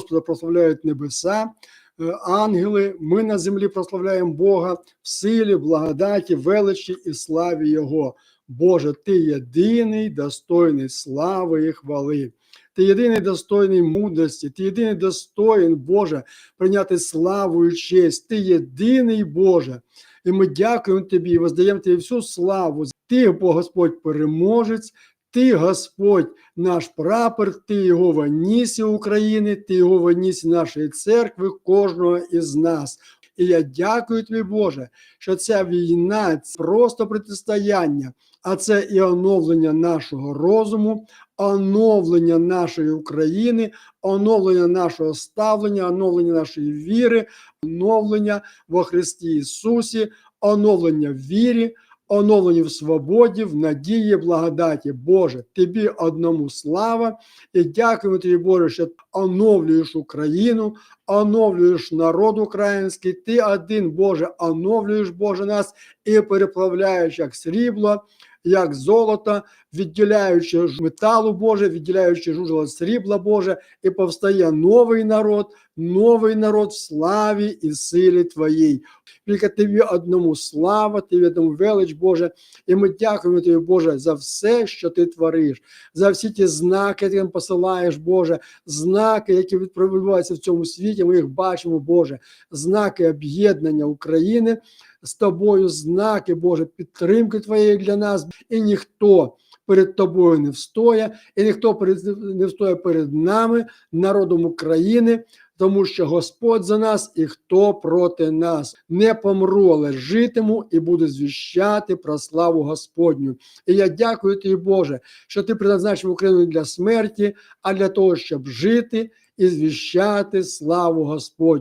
Господа прославляють небеса, е, ангели. Ми на землі прославляємо Бога в силі, благодаті, величі і славі Його. Боже, Ти єдиний, достойний слави і хвали. Ти єдиний достойний мудрості, ти єдиний достоїн, Боже, прийняти славу і честь. Ти єдиний Боже. І ми дякуємо Тобі і воздаємо Тобі всю славу. Ти, Бо Господь, переможець, ти, Господь, наш прапор, ти його в Нісі України, ти його в нашої церкви, кожного із нас. І я дякую тобі, Боже, що ця війна це просто протистояння, а це і оновлення нашого розуму, оновлення нашої України, оновлення нашого ставлення, оновлення нашої віри, оновлення во Христі Ісусі, оновлення вірі, оновлення в свободі, в надії, благодаті. Боже, тобі одному слава і дякуємо тобі, Боже, що оновлюєш Україну, оновлюєш народ український. Ти один, Боже, оновлюєш, Боже, нас і переплавляєш як срібло, як золото, відділяючи металу Боже, відділяючи жужело срібла Боже, і повстає новий народ, новий народ в славі і силі Твоїй. Тільки тобі одному слава, тобі одному велич, Боже. І ми дякуємо тобі, Боже, за все, що ти твориш, за всі ті знаки, які нам посилаєш, Боже, знаки, які відбуваються в цьому світі. Ми їх бачимо, Боже, знаки об'єднання України з тобою, знаки, Боже, підтримки Твоєї для нас, і ніхто. Перед тобою не встоє, і ніхто не встоє перед нами, народом України, тому що Господь за нас і хто проти нас не помру, але житиму і буду звіщати про славу Господню. І я дякую тобі, Боже, що ти призначив Україну для смерті, а для того, щоб жити і звіщати славу Господню.